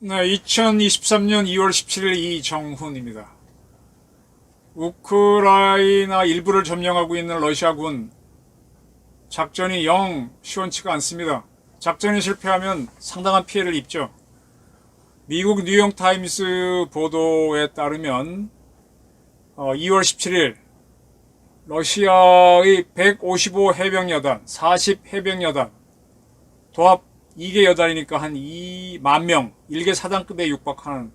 네, 2023년 2월 17일 이정훈입니다. 우크라이나 일부를 점령하고 있는 러시아군 작전이 영 시원치가 않습니다. 작전이 실패하면 상당한 피해를 입죠. 미국 뉴욕 타임스 보도에 따르면 어, 2월 17일 러시아의 155 해병여단, 40 해병여단, 도합 2개 여단이니까 한 2만 명, 1개 사단급에 육박하는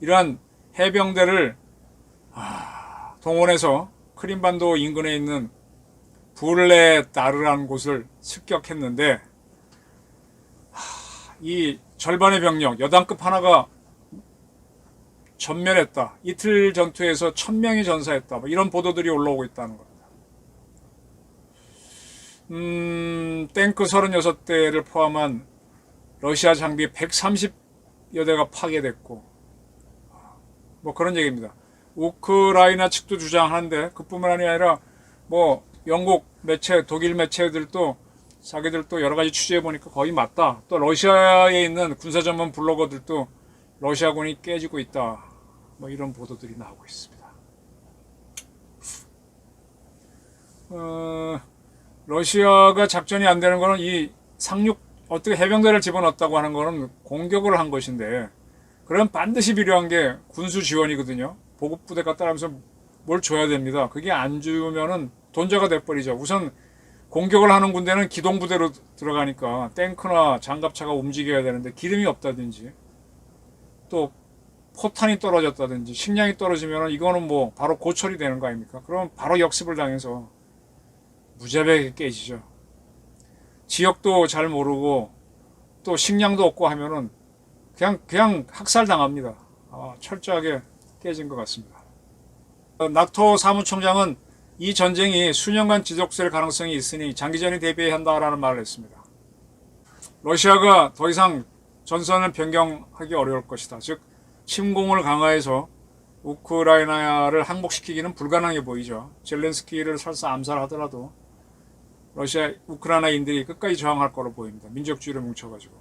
이러한 해병대를 아, 동원해서 크림반도 인근에 있는 불레다르라는 곳을 습격했는데 하, 이 절반의 병력, 여단급 하나가 전멸했다. 이틀 전투에서 천명이 전사했다. 뭐 이런 보도들이 올라오고 있다는 겁니다. 음, 탱크 36대를 포함한 러시아 장비 130여 대가 파괴됐고, 뭐 그런 얘기입니다. 우크라이나 측도 주장하는데 그뿐만 아니라 뭐 영국 매체, 독일 매체들도 자기들도 여러 가지 취재해 보니까 거의 맞다. 또 러시아에 있는 군사 전문 블로거들도 러시아군이 깨지고 있다. 뭐 이런 보도들이 나오고 있습니다. 어, 러시아가 작전이 안 되는 거는 이 상륙 어떻게 해병대를 집어넣었다고 하는 거는 공격을 한 것인데 그럼 반드시 필요한 게 군수 지원이거든요. 보급 부대가 따라면서 뭘 줘야 됩니다. 그게 안 주면은 돈자가 돼버리죠. 우선 공격을 하는 군대는 기동 부대로 들어가니까 탱크나 장갑차가 움직여야 되는데 기름이 없다든지 또 포탄이 떨어졌다든지 식량이 떨어지면 이거는 뭐 바로 고철이 되는 거 아닙니까? 그럼 바로 역습을 당해서 무자비하게 깨지죠. 지역도 잘 모르고 또 식량도 없고 하면은 그냥 그냥 학살 당합니다. 아, 철저하게 깨진 것 같습니다. 어, 낙토 사무총장은 이 전쟁이 수년간 지속될 가능성이 있으니 장기전에 대비해야 한다라는 말을 했습니다. 러시아가 더 이상 전선을 변경하기 어려울 것이다. 즉 침공을 강화해서 우크라이나를 항복시키기는 불가능해 보이죠. 젤렌스키를 설사 암살하더라도 러시아 우크라이나인들이 끝까지 저항할 거로 보입니다. 민족주의를 뭉쳐가지고.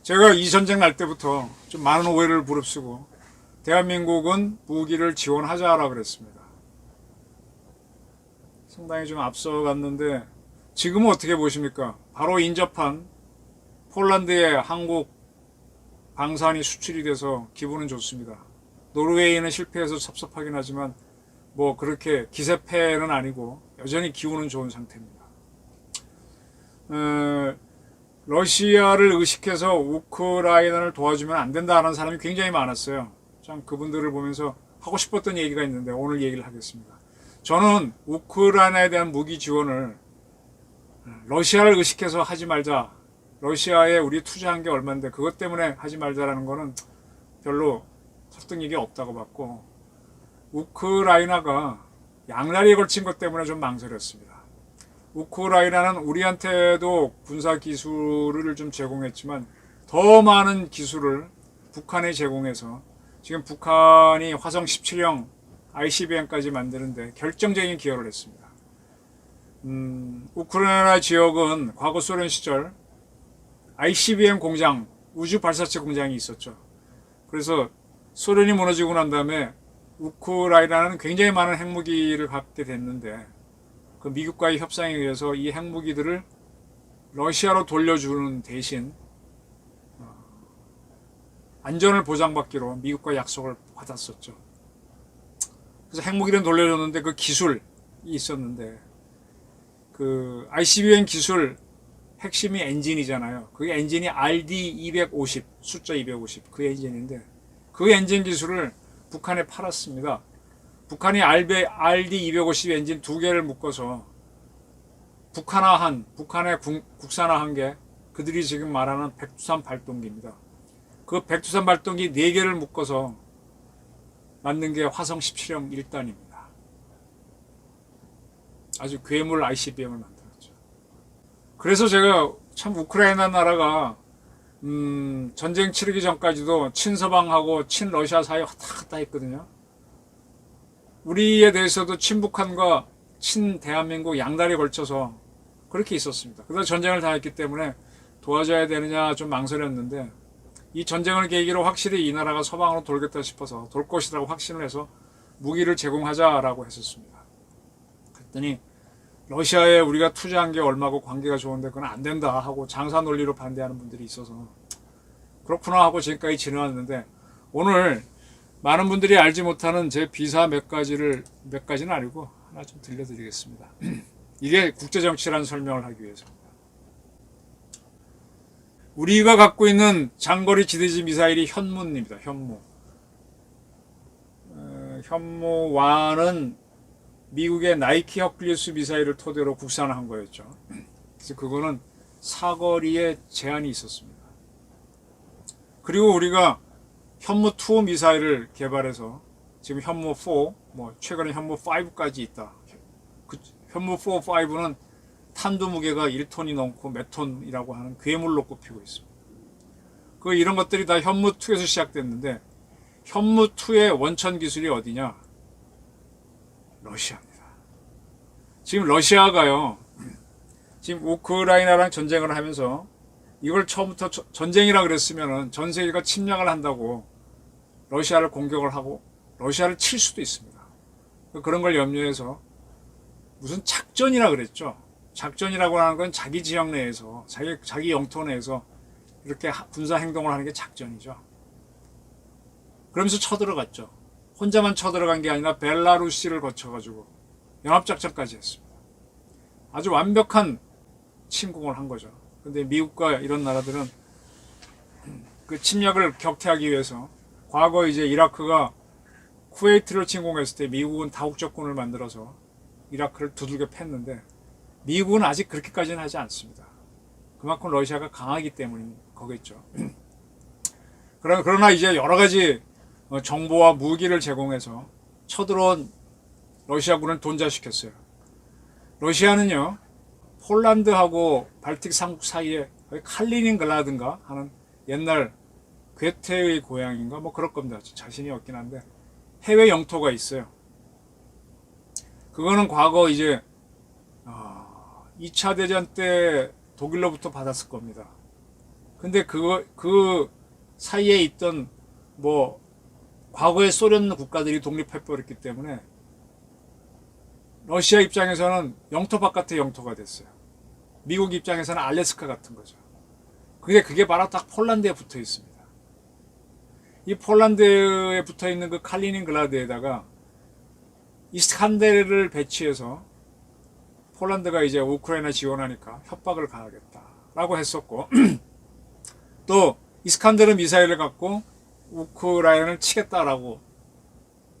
제가 이 전쟁 날 때부터 좀 많은 오해를 무릅쓰고 대한민국은 무기를 지원하자라 그랬습니다. 상당히 좀 앞서갔는데 지금은 어떻게 보십니까? 바로 인접한 폴란드에 한국 방산이 수출이 돼서 기분은 좋습니다. 노르웨이는 실패해서 섭섭하긴 하지만 뭐 그렇게 기세패는 아니고 여전히 기운은 좋은 상태입니다. 어, 러시아를 의식해서 우크라이나를 도와주면 안 된다는 사람이 굉장히 많았어요. 참 그분들을 보면서 하고 싶었던 얘기가 있는데 오늘 얘기를 하겠습니다. 저는 우크라이나에 대한 무기 지원을 러시아를 의식해서 하지 말자. 러시아에 우리 투자한 게 얼마인데 그것 때문에 하지 말자라는 거는 별로 설득력이 없다고 봤고 우크라이나가 양날이에 걸친 것 때문에 좀 망설였습니다. 우크라이나는 우리한테도 군사 기술을 좀 제공했지만 더 많은 기술을 북한에 제공해서 지금 북한이 화성 17형 ICBM까지 만드는데 결정적인 기여를 했습니다. 음, 우크라이나 지역은 과거 소련 시절 ICBM 공장, 우주 발사체 공장이 있었죠. 그래서 소련이 무너지고 난 다음에 우크라이나는 굉장히 많은 핵무기를 갖게 됐는데 그 미국과의 협상에 의해서 이 핵무기들을 러시아로 돌려주는 대신 어, 안전을 보장받기로 미국과 약속을 받았었죠. 그래서 핵무기는 돌려줬는데 그 기술이 있었는데 그 ICBM 기술 핵심이 엔진이잖아요. 그 엔진이 RD250 숫자 250 그 엔진인데 그 엔진 기술을 북한에 팔았습니다. 북한이 RD250 엔진 두 개를 묶어서 북한화한 북한의 국산화한 게 그들이 지금 말하는 백두산 발동기입니다. 그 백두산 발동기 네 개를 묶어서 만든 게 화성 17형 1단입니다. 아주 괴물 ICBM을 만들었죠. 그래서 제가 참 우크라이나 나라가 음, 전쟁 치르기 전까지도 친서방하고 친러시아 사이 왔다 갔다 했거든요. 우리에 대해서도 친북한과 친대한민국 양다리 걸쳐서 그렇게 있었습니다. 그래서 전쟁을 당했기 때문에 도와줘야 되느냐 좀 망설였는데 이 전쟁을 계기로 확실히 이 나라가 서방으로 돌겠다 싶어서 돌 것이라고 확신을 해서 무기를 제공하자라고 했었습니다. 그랬더니 러시아에 우리가 투자한 게 얼마고 관계가 좋은데 그건 안 된다 하고 장사 논리로 반대하는 분들이 있어서 그렇구나 하고 지금까지 지나왔는데 오늘 많은 분들이 알지 못하는 제 비사 몇 가지를 몇 가지는 아니고 하나 좀 들려드리겠습니다. 이게 국제 정치라는 설명을 하기 위해서입니다. 우리가 갖고 있는 장거리 지대지 미사일이 현무입니다. 현무. 어, 현무와는 미국의 나이키 허클리스 미사일을 토대로 국산한 거였죠. 그래서 그거는 사거리에 제한이 있었습니다. 그리고 우리가 현무 2 미사일을 개발해서 지금 현무 4, 뭐 최근에 현무 5까지 있다. 그 현무 4, 5는 탄두 무게가 1톤이 넘고 몇 톤이라고 하는 괴물로 꼽히고 있습니다. 그 이런 것들이 다 현무 2에서 시작됐는데 현무 2의 원천 기술이 어디냐? 러시아입니다. 지금 러시아가요. 지금 우크라이나랑 전쟁을 하면서 이걸 처음부터 저- 전쟁이라 그랬으면은 전 세계가 침략을 한다고 러시아를 공격을 하고 러시아를 칠 수도 있습니다. 그런 걸 염려해서 무슨 작전이라 그랬죠. 작전이라고 하는 건 자기 지역 내에서 자기 자기 영토 내에서 이렇게 하- 군사 행동을 하는 게 작전이죠. 그러면서 쳐들어갔죠. 혼자만 쳐들어간 게 아니라 벨라루시를 거쳐가지고 연합작전까지 했습니다. 아주 완벽한 침공을 한 거죠. 근데 미국과 이런 나라들은 그 침략을 격퇴하기 위해서 과거 이제 이라크가 쿠웨이트를 침공했을 때 미국은 다국적군을 만들어서 이라크를 두들겨 팼는데 미국은 아직 그렇게까지는 하지 않습니다. 그만큼 러시아가 강하기 때문인 거겠죠. 그러- 그러나 이제 여러 가지 어, 정보와 무기를 제공해서 쳐들어온 러시아군을 돈자시켰어요. 러시아는요, 폴란드하고 발틱 삼국 사이에 칼리닌그라든가 하는 옛날 괴테의 고향인가 뭐 그럴 겁니다. 자신이 없긴 한데 해외 영토가 있어요. 그거는 과거 이제 어, 2차 대전 때 독일로부터 받았을 겁니다. 근데 그거 그 사이에 있던 뭐 과거의 소련 국가들이 독립해버렸기 때문에 러시아 입장에서는 영토 바깥의 영토가 됐어요. 미국 입장에서는 알래스카 같은 거죠. 그게 그게 바로 딱 폴란드에 붙어 있습니다. 이 폴란드에 붙어 있는 그 칼리닌그라드에다가 이스칸데르를 배치해서 폴란드가 이제 우크라이나 지원하니까 협박을 가하겠다라고 했었고 또 이스칸데르 미사일을 갖고 우크라이나를 치겠다라고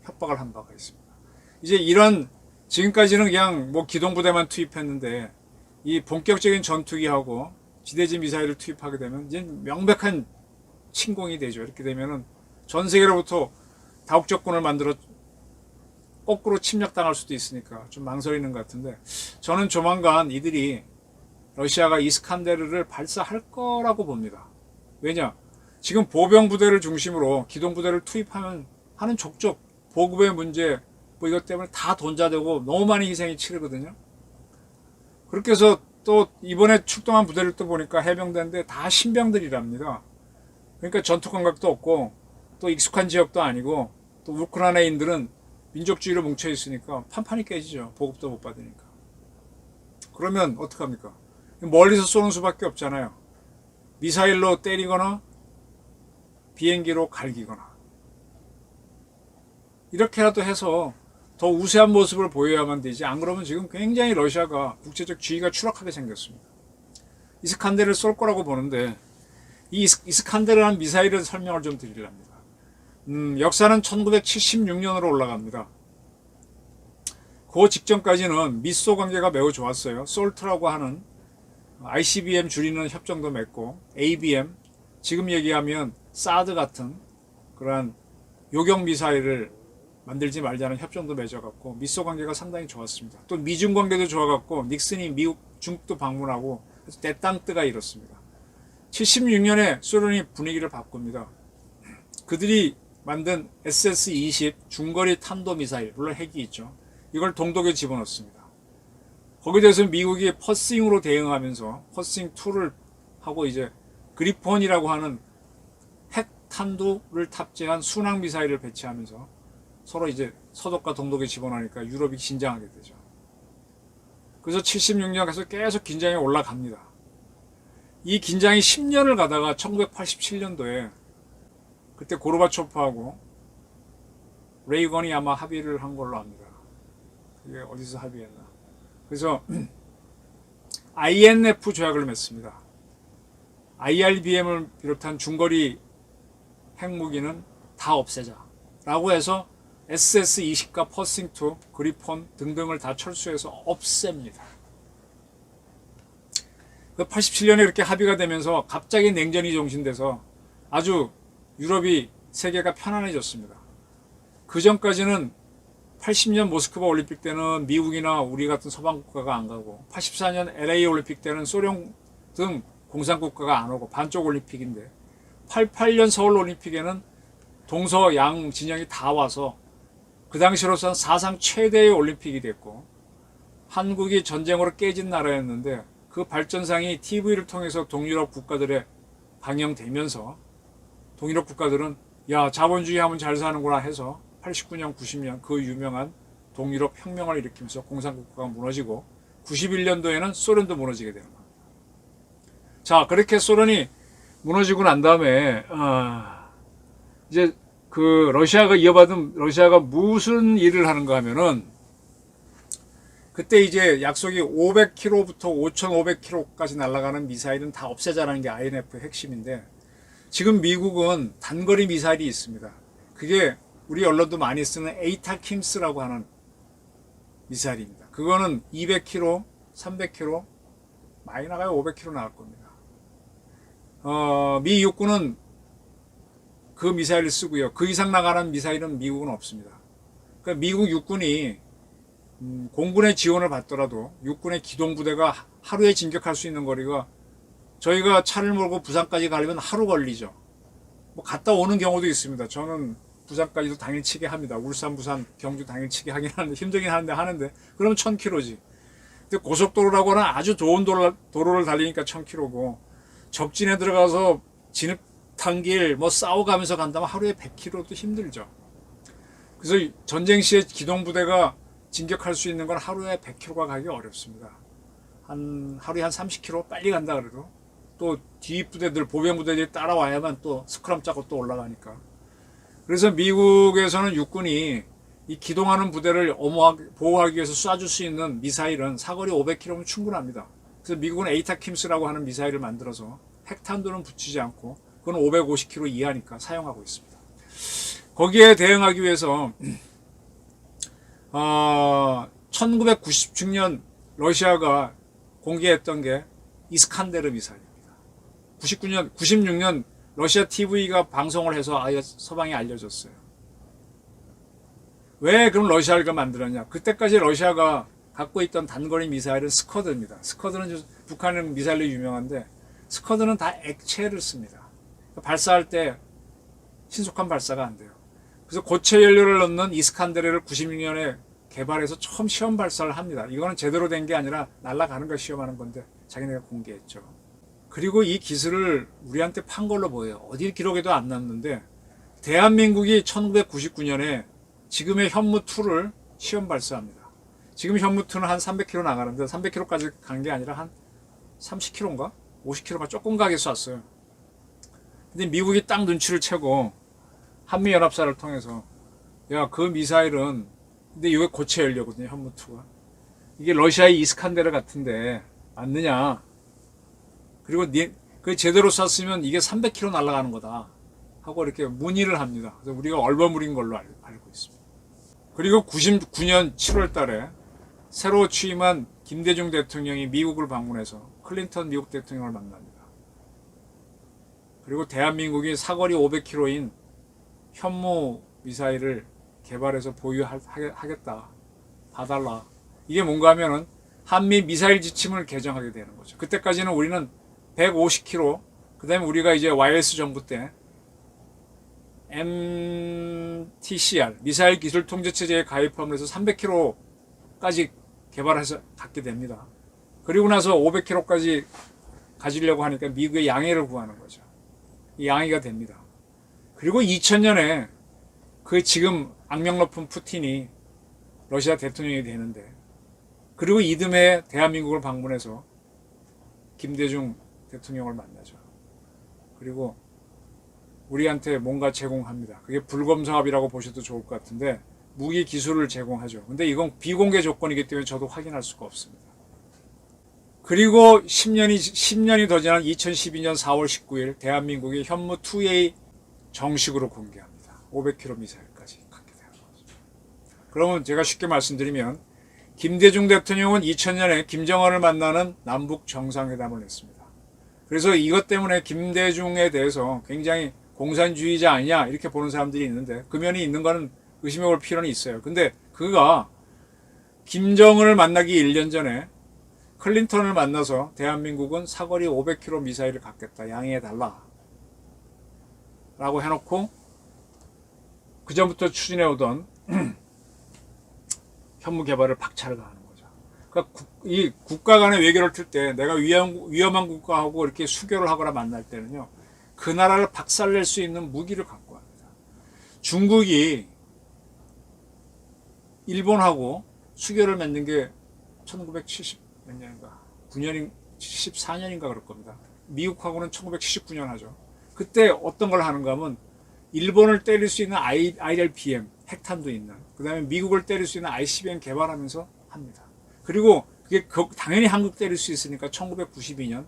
협박을 한 바가 있습니다. 이제 이런 지금까지는 그냥 뭐 기동부대만 투입했는데 이 본격적인 전투기하고 지대지 미사일을 투입하게 되면 이제 명백한 침공이 되죠. 이렇게 되면은 전 세계로부터 다국적군을 만들어 거꾸로 침략당할 수도 있으니까 좀 망설이는 것 같은데 저는 조만간 이들이 러시아가 이스칸데르를 발사할 거라고 봅니다. 왜냐? 지금 보병 부대를 중심으로 기동 부대를 투입하면 하는 족족 보급의 문제 뭐 이것 때문에 다 돈자되고 너무 많은 희생이 치르거든요. 그렇게 해서 또 이번에 출동한 부대를 또 보니까 해병대인데 다 신병들이랍니다. 그러니까 전투 감각도 없고 또 익숙한 지역도 아니고 또 우크라이나인들은 민족주의로 뭉쳐 있으니까 판판이 깨지죠. 보급도 못 받으니까. 그러면 어떡합니까? 멀리서 쏘는 수밖에 없잖아요. 미사일로 때리거나 비행기로 갈기거나 이렇게라도 해서 더 우세한 모습을 보여야만 되지 안 그러면 지금 굉장히 러시아가 국제적 지위가 추락하게 생겼습니다. 이스칸데르를 쏠 거라고 보는데 이 이스- 이스칸데르라는 미사일을 설명을 좀 드리랍니다. 음, 역사는 1976년으로 올라갑니다. 그 직전까지는 미소 관계가 매우 좋았어요. 솔트라고 하는 ICBM 줄이는 협정도 맺고 ABM 지금 얘기하면 사드 같은 그러한 요격 미사일을 만들지 말자는 협정도 맺어갖고 미소 관계가 상당히 좋았습니다. 또 미중 관계도 좋아갖고 닉슨이 미국 중국도 방문하고 대땅뜨가 이렇습니다. 76년에 소련이 분위기를 바꿉니다. 그들이 만든 SS-20 중거리 탄도미사일, 물론 핵이 있죠. 이걸 동독에 집어넣습니다. 거기에 대해서 미국이 퍼싱으로 대응하면서 퍼싱2를 하고 이제 그리폰이라고 하는 핵 탄두를 탑재한 순항 미사일을 배치하면서 서로 이제 서독과 동독에 집어넣으니까 유럽이 긴장하게 되죠. 그래서 76년에서 계속 긴장이 올라갑니다. 이 긴장이 10년을 가다가 1987년도에 그때 고르바초프하고 레이건이 아마 합의를 한 걸로 압니다. 그게 어디서 합의했나? 그래서 INF 조약을 맺습니다. IRBM을 비롯한 중거리 핵무기는 다 없애자라고 해서 SS-20과 퍼싱2, 그리폰 등등을 다 철수해서 없앱니다. 87년에 그렇게 합의가 되면서 갑자기 냉전이 종신돼서 아주 유럽이 세계가 편안해졌습니다. 그 전까지는 80년 모스크바 올림픽 때는 미국이나 우리 같은 서방 국가가 안 가고 84년 LA 올림픽 때는 소련 등 공산 국가가 안 오고 반쪽 올림픽인데 88년 서울 올림픽에는 동서 양 진영이 다 와서 그 당시로서는 사상 최대의 올림픽이 됐고 한국이 전쟁으로 깨진 나라였는데 그 발전상이 TV를 통해서 동유럽 국가들에 방영되면서 동유럽 국가들은 야 자본주의 하면 잘 사는구나 해서 89년 90년 그 유명한 동유럽 혁명을 일으키면서 공산국가가 무너지고 91년도에는 소련도 무너지게 되는 겁니다. 자 그렇게 소련이 무너지고 난 다음에 아, 이제 그 러시아가 이어받은 러시아가 무슨 일을 하는가 하면은 그때 이제 약속이 500km부터 5,500km까지 날아가는 미사일은 다 없애자라는 게 INF 핵심인데 지금 미국은 단거리 미사일이 있습니다. 그게 우리 언론도 많이 쓰는 에이타킴스라고 하는 미사일입니다. 그거는 200km, 300km, 많이 나가요 500km 나갈 겁니다. 어, 미 육군은 그 미사일을 쓰고요. 그 이상 나가는 미사일은 미국은 없습니다. 그러니까 미국 육군이 음, 공군의 지원을 받더라도 육군의 기동부대가 하루에 진격할 수 있는 거리가 저희가 차를 몰고 부산까지 가려면 하루 걸리죠. 뭐 갔다 오는 경우도 있습니다. 저는 부산까지도 당일치기 합니다. 울산, 부산, 경주 당일치기 하긴 하는데 힘들긴 하는데 하는데 그러면 1000km지. 근데 고속도로라고는 아주 좋은 도로, 도로를 달리니까 1000km고 적진에 들어가서 진흙 탄길 뭐 싸워가면서 간다면 하루에 100km도 힘들죠. 그래서 전쟁 시에 기동 부대가 진격할 수 있는 건 하루에 100km가 가기 어렵습니다. 한 하루에 한 30km 빨리 간다 그래도 또 뒷부대들 보병 부대들이 따라와야만 또 스크럼 짜고 또 올라가니까. 그래서 미국에서는 육군이 이 기동하는 부대를 엄호하기, 보호하기 위해서 쏴줄 수 있는 미사일은 사거리 500km면 충분합니다. 그래서 미국은 에이타킴스라고 하는 미사일을 만들어서 핵탄두는 붙이지 않고 그건 550km 이하니까 사용하고 있습니다. 거기에 대응하기 위해서 어, 1996년 러시아가 공개했던 게 이스칸데르 미사일입니다. 99년, 96년 러시아 TV가 방송을 해서 아예 서방에 알려졌어요. 왜 그럼 러시아가 만들었냐? 그때까지 러시아가 갖고 있던 단거리 미사일은 스커드입니다. 스커드는 북한은 미사일로 유명한데 스커드는 다 액체를 씁니다. 발사할 때 신속한 발사가 안 돼요. 그래서 고체 연료를 넣는 이스칸데르를 96년에 개발해서 처음 시험 발사를 합니다. 이거는 제대로 된 게 아니라 날아가는 걸 시험하는 건데 자기네가 공개했죠. 그리고 이 기술을 우리한테 판 걸로 보여요. 어디 기록에도 안 났는데 대한민국이 1999년에 지금의 현무2를 시험 발사합니다. 지금 현무2는 한 300km 나가는데 300km까지 간 게 아니라 한 30km인가? 50km가 조금 가게 쐈어요. 근데 미국이 딱 눈치를 채고 한미연합사를 통해서 야 그 미사일은 근데 이게 고체 연료거든요 현무2가. 이게 러시아의 이스칸데르 같은데 맞느냐? 그리고 그 제대로 쐈으면 이게 300km 날아가는 거다 하고 이렇게 문의를 합니다. 그래서 우리가 얼버무린 걸로 알 고 있습니다. 그리고 99년 7월 달에 새로 취임한 김대중 대통령이 미국을 방문해서 클린턴 미국 대통령을 만납니다 그리고 대한민국이 사거리 500km인 현무 미사일을 개발해서 보유하겠다. 봐달라. 이게 뭔가 하면은 한미 미사일 지침을 개정하게 되는 거죠. 그때까지는 우리는 150km, 그 그다음에 우리가 이제 YS 정부 때 MTCR 미사일 기술 통제 체제에 가입하면서 300km까지 개발해서 갖게 됩니다. 그리고 나서 500km까지 가지려고 하니까 미국의 양해를 구하는 거죠. 이 양해가 됩니다. 그리고 2000년에 그 지금 악명 높은 푸틴이 러시아 대통령이 되는데 그리고 이듬해 대한민국을 방문해서 김대중 대통령을 만나죠. 그리고 우리한테 뭔가 제공합니다. 그게 불검 사업이라고 보셔도 좋을 것 같은데 무기 기술을 제공하죠. 근데 이건 비공개 조건이기 때문에 저도 확인할 수가 없습니다. 그리고 10년이 10년이 더 지난 2012년 4월 19일 대한민국이 현무 2A 정식으로 공개합니다. 500km 미사일까지 갖게 되는 거죠. 그러면 제가 쉽게 말씀드리면 김대중 대통령은 2000년에 김정은을 만나는 남북 정상회담을 했습니다. 그래서 이것 때문에 김대중에 대해서 굉장히 공산주의자 아니냐 이렇게 보는 사람들이 있는데 그 면이 있는 거는 의심해 볼 필요는 있어요. 근데 그가 김정은을 만나기 1년 전에 클린턴을 만나서 대한민국은 사거리 500km 미사일을 갖겠다. 양해해 달라. 라고 해놓고 그전부터 추진해 오던 현무 개발을 박차를 가하는 거죠. 그러니까 국, 이 국가 간의 외교를 틀 때 내가 위험, 위험한 국가하고 이렇게 수교를 하거나 만날 때는요. 그 나라를 박살낼 수 있는 무기를 갖고 합니다. 중국이 일본하고 수교를 맺는 게 1970 몇 년인가 9년인 14년인가 그럴 겁니다. 미국하고는 1979년 하죠. 그때 어떤 걸 하는가 하면 일본을 때릴 수 있는 I, ILBM 핵탄도 있는 그다음에 미국을 때릴 수 있는 ICBM 개발하면서 합니다. 그리고 그게 그- 당연히 한국 때릴 수 있으니까 1992년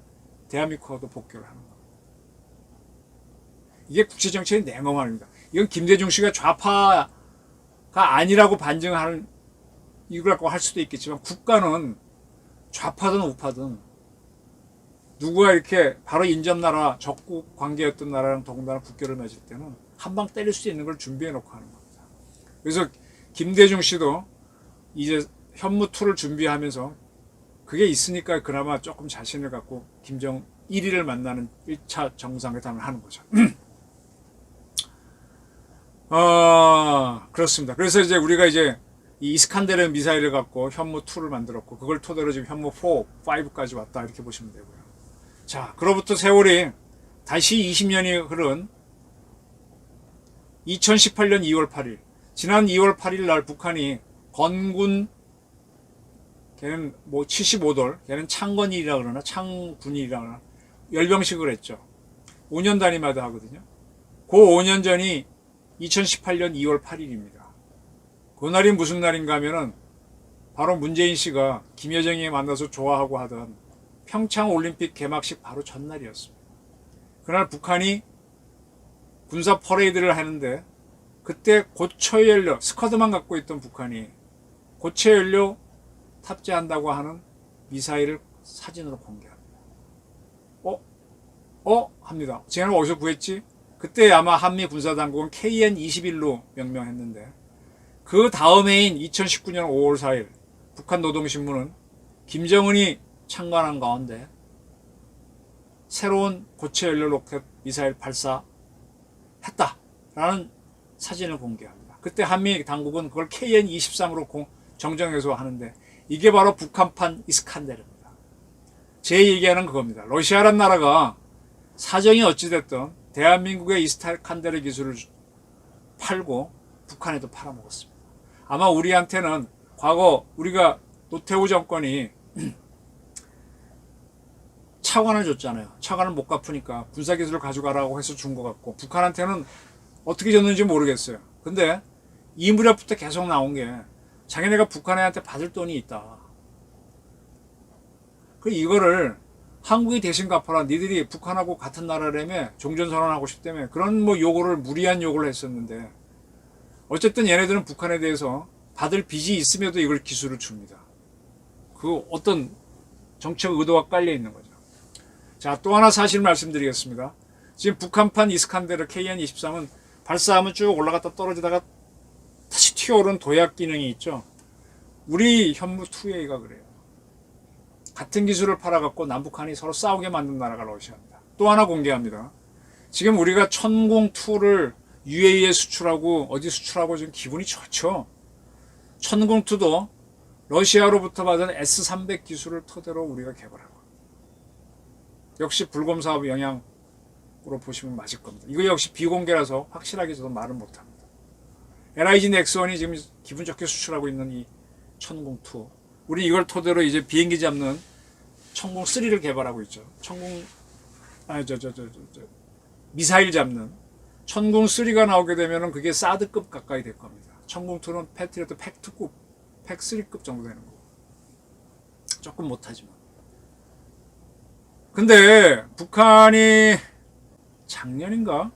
대한민국하고도 복교를 하는 거예요. 이게 국제 정책의 냉엄함입니다. 이건 김대중 씨가 좌파가 아니라고 반증하는 이거라고 할 수도 있겠지만 국가는 좌파든 우파든 누구가 이렇게 바로 인접 나라 적국 관계였던 나라랑 더군다나 국교를 맺을 때는 한 방 때릴 수 있는 걸 준비해 놓고 하는 겁니다. 그래서 김대중 씨도 이제 현무 투를 준비하면서 그게 있으니까 그나마 조금 자신을 갖고 김정 1위를 만나는 1차 정상회담을 하는 거죠. 어, 그렇습니다. 그래서 이제 우리가 이제 이 이스칸데르 미사일을 갖고 현무 2를 만들었고 그걸 토대로 지금 현무 4, 5까지 왔다 이렇게 보시면 되고요. 자, 그로부터 세월이 다시 20년이 흐른 2018년 2월 8일 지난 2월 8일 날 북한이 건군 걔는 뭐 75돌 걔는 창건일이라 그러나 창군일이라 그러나 열병식을 했죠. 5년 단위마다 하거든요. 그 5년 전이 2018년 2월 8일입니다. 그날이 무슨 날인가 하면은 바로 문재인 씨가 김여정이 만나서 좋아하고 하던 평창 올림픽 개막식 바로 전날이었습니다. 그날 북한이 군사 퍼레이드를 하는데 그때 고체 연료 스쿼드만 갖고 있던 북한이 고체 연료 탑재한다고 하는 미사일을 사진으로 공개합니다. 어? 어? 합니다. 쟤는 어디서 구했지? 그때 아마 한미 군사당국은 KN-21로 명명했는데 그 다음 해인 2019년 5월 4일 북한 노동신문은 김정은이 참관한 가운데 새로운 고체 연료 로켓 미사일 발사 했다라는 사진을 공개합니다. 그때 한미 당국은 그걸 KN-23으로 공, 정정해서 하는데 이게 바로 북한판 이스칸데르입니다. 제 얘기하는 그겁니다. 러시아란 나라가 사정이 어찌됐든 대한민국의 이스칸데르 기술을 팔고 북한에도 팔아먹었습니다. 아마 우리한테는 과거 우리가 노태우 정권이 차관을 줬잖아요. 차관을 못 갚으니까 군사기술을 가져가라고 해서 준 것 같고 북한한테는 어떻게 줬는지 모르겠어요. 근데 이 무렵부터 계속 나온 게 자기네가 북한한테 받을 돈이 있다. 그 이거를 한국이 대신 갚아라. 니들이 북한하고 같은 나라라며 종전선언하고 싶다며 그런 뭐 요구를 무리한 요구를 했었는데 어쨌든 얘네들은 북한에 대해서 받을 빚이 있음에도 이걸 기술을 줍니다. 그 어떤 정책 의도가 깔려 있는 거죠. 자, 또 하나 사실 말씀드리겠습니다. 지금 북한판 이스칸데르 KN-23은 발사하면 쭉 올라갔다 떨어지다가 다시 튀어오른 도약 기능이 있죠. 우리 현무 2A가 그래요. 같은 기술을 팔아갖고 남북한이 서로 싸우게 만든 나라가 러시아입니다. 또 하나 공개합니다. 지금 우리가 천공2를 UAE에 수출하고 어디 수출하고 지금 기분이 좋죠. 천공2도 러시아로부터 받은 S300 기술을 토대로 우리가 개발하고 역시 불검 사업 영향으로 보시면 맞을 겁니다. 이거 역시 비공개라서 확실하게 저도 말을 못합니다. LIG 넥스원이 지금 기분 좋게 수출하고 있는 이 천공2 우리 이걸 토대로 이제 비행기 잡는 천공3를 개발하고 있죠. 천공 아니 저저 저 저 저 미사일 잡는 천공3가 나오게 되면은 그게 사드급 가까이 될 겁니다. 천공2는 패트리어트 팩 2급, 팩 3급 정도 되는 거고. 조금 못하지만. 근데 북한이 작년인가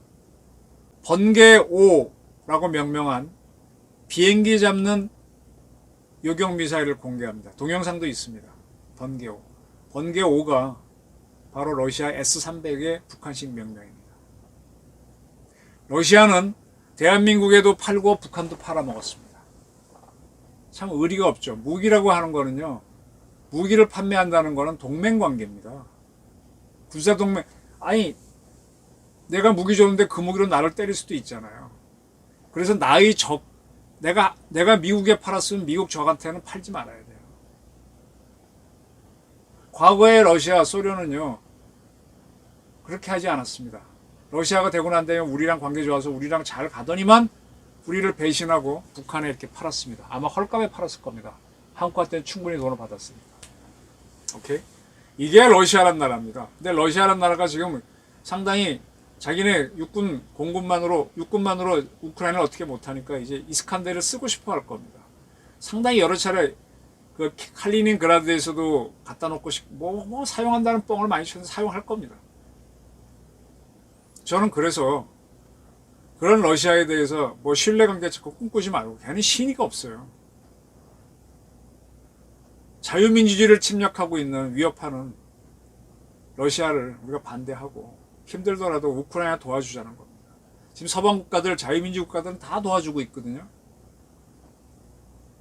번개 5라고 명명한 비행기 잡는 요격 미사일을 공개합니다. 동영상도 있습니다. 번개 5. 번개 5가 바로 러시아 S300의 북한식 명명입니다. 러시아는 대한민국에도 팔고 북한도 팔아먹었습니다. 참 의리가 없죠. 무기라고 하는 거는요. 무기를 판매한다는 거는 동맹 관계입니다. 군사 동맹 아니 내가 무기 줬는데 그 무기로 나를 때릴 수도 있잖아요. 그래서 나의 적 내가 내가 미국에 팔았으면 미국 적한테는 팔지 말아야 돼요. 과거에 러시아 소련은요 그렇게 하지 않았습니다. 러시아가 되고 난 다음에 우리랑 관계 좋아서 우리랑 잘 가더니만 우리를 배신하고 북한에 이렇게 팔았습니다. 아마 헐값에 팔았을 겁니다. 한국화 때는 충분히 돈을 받았습니다. 오케이? 이게 러시아란 나라입니다. 근데 러시아란 나라가 지금 상당히 자기네 육군 공군만으로 육군만으로 우크라이나를 어떻게 못하니까 이제 이스칸데를 쓰고 싶어 할 겁니다. 상당히 여러 차례 그 칼리닌그라드에서도 갖다 놓고 싶 뭐 뭐 사용한다는 뻥을 많이 쳐서 사용할 겁니다. 저는 그래서 그런 러시아에 대해서 뭐 신뢰관계 자꾸 꿈꾸지 말고 걔는 신의가 없어요. 자유민주주의를 침략하고 있는 위협하는 러시아를 우리가 반대하고 힘들더라도 우크라이나 도와주자는 겁니다. 지금 서방 국가들, 자유민주 국가들은 다 도와주고 있거든요.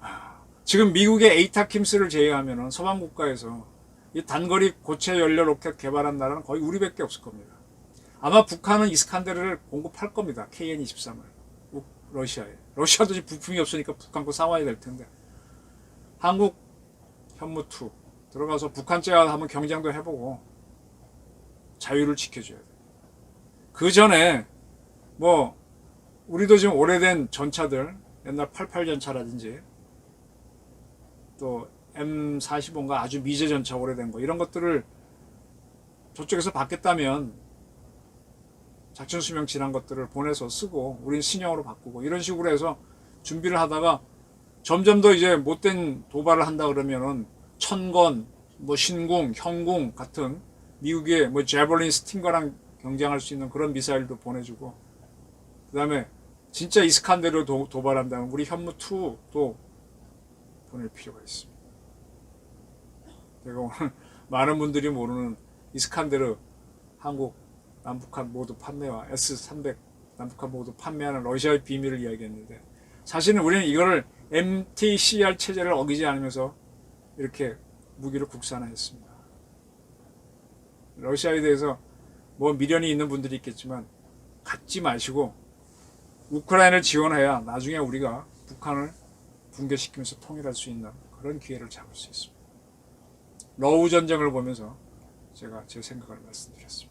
아, 지금 미국의 에이타킴스를 제외하면 서방 국가에서 이 단거리 고체 연료 로켓 개발한 나라는 거의 우리밖에 없을 겁니다. 아마 북한은 이스칸데르를 공급할 겁니다. KN-23을 러시아에. 러시아도 지금 부품이 없으니까 북한과 싸워야 될 텐데 한국 현무2 들어가서 북한 제와 한번 경쟁도 해보고 자유를 지켜줘야 돼. 그 전에 뭐 우리도 지금 오래된 전차들 옛날 88 전차라든지 또 M45인가 아주 미제 전차 오래된 거 이런 것들을 저쪽에서 받겠다면 작전 수명 지난 것들을 보내서 쓰고 우린 신형으로 바꾸고 이런 식으로 해서 준비를 하다가 점점 더 이제 못된 도발을 한다 그러면은 천건, 뭐 신궁, 형궁 같은 미국의 뭐 제벌린 스팅거랑 경쟁할 수 있는 그런 미사일도 보내주고 그다음에 진짜 이스칸데르 도, 도발한다면 우리 현무 2도 보낼 필요가 있습니다. 제가 오늘 많은 분들이 모르는 이스칸데르 한국 남북한 모두 판매와 S300 남북한 모두 판매하는 러시아의 비밀을 이야기했는데 사실은 우리는 이거를 MTCR 체제를 어기지 않으면서 이렇게 무기를 국산화했습니다. 러시아에 대해서 뭐 미련이 있는 분들이 있겠지만 갖지 마시고 우크라이나를 지원해야 나중에 우리가 북한을 붕괴시키면서 통일할 수 있는 그런 기회를 잡을 수 있습니다. 러우 전쟁을 보면서 제가 제 생각을 말씀드렸습니다.